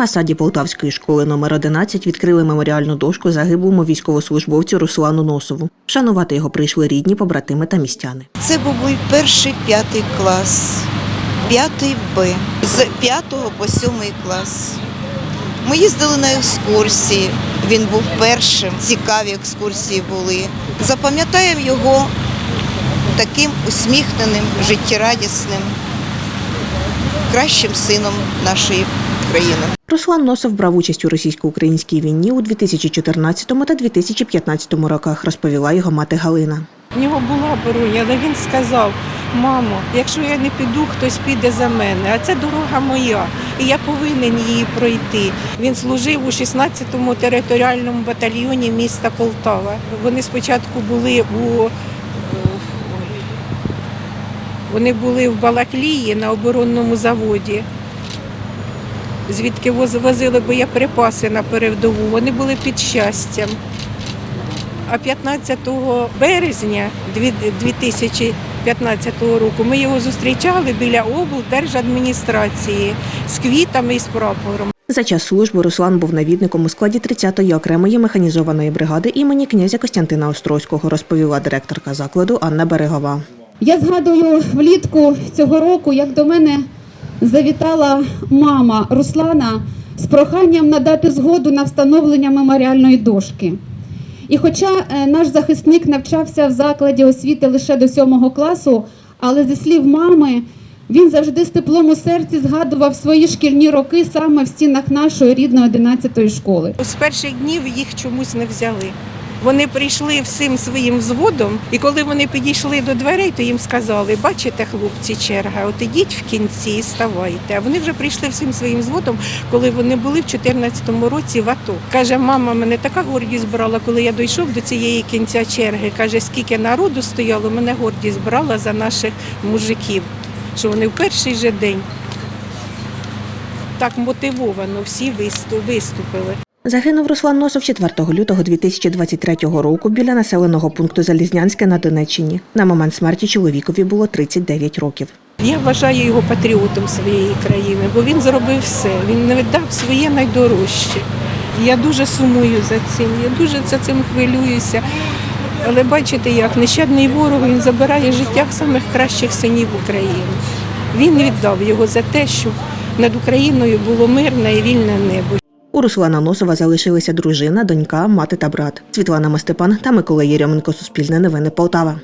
фасаді Полтавської школи номер 11 відкрили меморіальну дошку загиблому військовослужбовцю Руслану Носову. Вшанувати його прийшли рідні, побратими та містяни. Це був мій перший п'ятий клас, п'ятий Б, з п'ятого по сьомий клас. Ми їздили на екскурсії. Він був першим. Цікаві екскурсії були. Запам'ятаємо його таким усміхненим, життєрадісним, кращим сином нашої країни. Руслан Носов брав участь у російсько-українській війні у 2014 та 2015 роках, розповіла його мати Галина. В нього була броня, але він сказав: мамо, якщо я не піду, хтось піде за мене, а це дорога моя, і я повинен її пройти. Він служив у 16-му територіальному батальйоні міста Полтава. Вони спочатку були у е, вони були в Балаклії на оборонному заводі. Звідки воз- возили боєприпаси на передову, вони були під щастям. А 15 березня дві- 2015 року ми його зустрічали біля облдержадміністрації з квітами і з прапором. За час служби Руслан був навідником у складі 30-ї окремої механізованої бригади імені князя Костянтина Острозького, розповіла директорка закладу Анна Берегова. Я згадую влітку цього року, як до мене завітала мама Руслана з проханням надати згоду на встановлення меморіальної дошки. І хоча е, наш захисник навчався в закладі освіти лише до сьомого класу, але зі слів мами, він завжди з теплом у серці згадував свої шкільні роки саме в стінах нашої рідної 11-ї школи. З перших днів їх чомусь не взяли. Вони прийшли всім своїм взводом, і коли вони підійшли до дверей, то їм сказали: бачите, хлопці, черга, от ідіть в кінці і ставайте. А вони вже прийшли всім своїм взводом, коли вони були в 2014 році в АТО. Каже, мама, мене така гордість брала, коли я дійшов до цієї кінця черги. Каже, скільки народу стояло, мене гордість брала за наших мужиків, що вони в перший же день так мотивовано всі висту- виступили. Загинув Руслан Носов 4 лютого 2023 року біля населеного пункту Залізнянське на Донеччині. На момент смерті чоловікові було 39 років. Я вважаю його патріотом своєї країни, бо він зробив все. Він не віддав своє найдорожче. Я дуже сумую за цим, я дуже за цим хвилююся. Але бачите, як нещадний ворог він забирає життя самих кращих синів України. Він віддав його за те, щоб над Україною було мирне і вільне небо. Руслана Носова залишилися дружина, донька, мати та брат. Світлана Мастепан та Микола Єрьоменко. Суспільне новини Полтава.